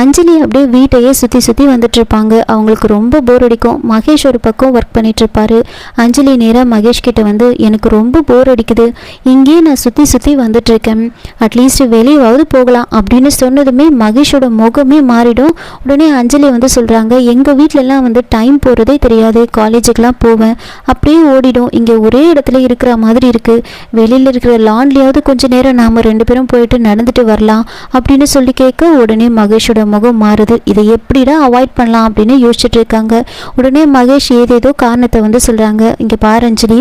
அஞ்சலி அப்படியே வீட்டையே சுற்றி சுற்றி வந்துட்டு இருப்பாங்க அவங்களுக்கு ரொம்ப போர் அடிக்கும். மகேஷ் ஒரு பக்கம் ஒர்க் பண்ணிட்டு இருப்பாரு அஞ்சலி நேராக மகேஷ் கிட்ட வந்து எனக்கு ரொம்ப போர் அடிக்குது. இங்கேயே நான் சுற்றி சுற்றி வந்துட்டு இருக்கேன் அட்லீஸ்ட் வெளியாவது போகலாம். அப்படின்னு சொன்னதுமே மகேஷோட முகமே மாறிடும். உடனே அஞ்சலி வந்து சொல்கிறாங்க எங்கள் வீட்டிலலாம் வந்து டைம் போகிறதே தெரியாது. காலேஜுக்கெலாம் போவேன். அப்படியே ஓடிடும். இங்கே ஒரே இடத்துல இருக்கிற மாதிரி இருக்குது வெளியில் இருக்கிற லான்லேயாவது கொஞ்ச நேரம் நாம் ரெண்டு பேரும் போயிட்டு நடந்துட்டு வரலாம். அப்படின்னு சொல்லி கேட்க உடனே மகேஷ் மகேஷோட முகம் மாறுது. இதை எப்படிடா அவாய்ட் பண்ணலாம் அப்படின்னு யோசிச்சுட்டு இருக்காங்க. உடனே மகேஷ் ஏதேதோ காரணத்தை வந்து சொல்கிறாங்க இங்கே பாரஞ்சலி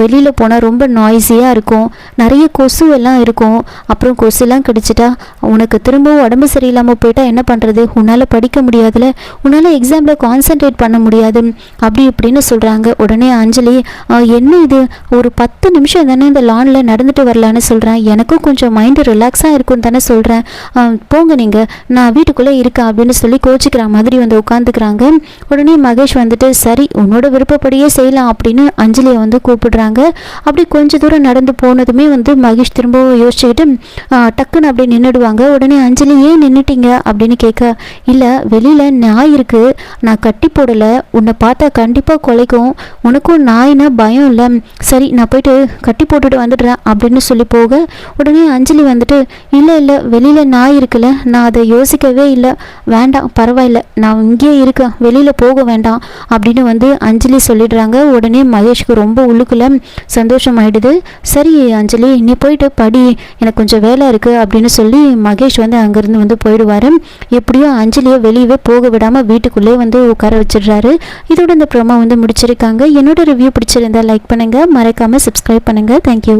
வெளியில் போனால் ரொம்ப நாய்ஸியாக இருக்கும். நிறைய கொசு எல்லாம் இருக்கும். அப்புறம் கொசுலாம் கிடைச்சிட்டா உனக்கு திரும்பவும் உடம்பு சரியில்லாமல் போயிட்டா என்ன பண்ணுறது உன்னால் படிக்க முடியாதுல. உன்னால் எக்ஸாமில் கான்சென்ட்ரேட் பண்ண முடியாது. அப்படி இப்படின்னு சொல்கிறாங்க உடனே அஞ்சலி என்ன இது? ஒரு பத்து நிமிஷம் தானே இந்த லானில் நடந்துட்டு வரலான்னு சொல்கிறேன் எனக்கும் கொஞ்சம் மைண்டு ரிலாக்ஸாக இருக்கும்னு தானே சொல்கிறேன் போங்க நீங்கள் நான் நான் வீட்டுக்குள்ளே இருக்கேன் அப்படின்னு சொல்லி கோச்சிக்கிற மாதிரி வந்து உட்காந்துக்கிறாங்க உடனே மகேஷ் வந்துட்டு சரி உன்னோட விருப்பப்படியே செய்யலாம் அப்படின்னு அஞ்சலியை வந்து கூப்பிடுறாங்க. அப்படி கொஞ்ச தூரம் நடந்து போனதுமே வந்து மகேஷ் திரும்பவும் யோசிச்சுக்கிட்டு டக்குன்னு அப்படி நின்றுடுவாங்க உடனே அஞ்சலி ஏன் நின்றுட்டீங்க அப்படின்னு கேட்க இல்லை வெளியில் நாய் இருக்குது நான் கட்டி போடலை. உன்னை பார்த்தா கண்டிப்பாக குலைக்கும். உனக்கும் நாய்னா பயம் இல்லை. சரி நான் போயிட்டு கட்டி போட்டுட்டு வந்துடுறேன் அப்படின்னு சொல்லி போக உடனே அஞ்சலி வந்துட்டு இல்லை இல்லை வெளியில் நாய் இருக்குல்ல. நான் அதை யோசிக்கவே இல்லை. வேண்டாம் பரவாயில்ல. நான் இங்கேயே இருக்கேன். வெளியில் போக வேண்டாம். அப்படின்னு வந்து அஞ்சலி சொல்லிடுறாங்க. உடனே மகேஷ்க்கு ரொம்ப உள்ளுக்குள்ள சந்தோஷம் ஆயிடுது. சரி அஞ்சலி நீ போயிட்டு படி. எனக்கு கொஞ்சம் வேலை இருக்குது அப்படின்னு சொல்லி மகேஷ் வந்து அங்கேருந்து வந்து போயிடுவார். எப்படியோ அஞ்சலியை வெளியவே போக விடாமல் வீட்டுக்குள்ளே வந்து உட்கார வச்சிடுறாரு. இதோட இந்த ப்ரோமோ வந்து முடிச்சிருக்காங்க. என்னோட ரிவ்யூ பிடிச்சிருந்தா லைக் பண்ணுங்கள் மறக்காமல் சப்ஸ்கிரைப் பண்ணுங்கள் தேங்க்யூ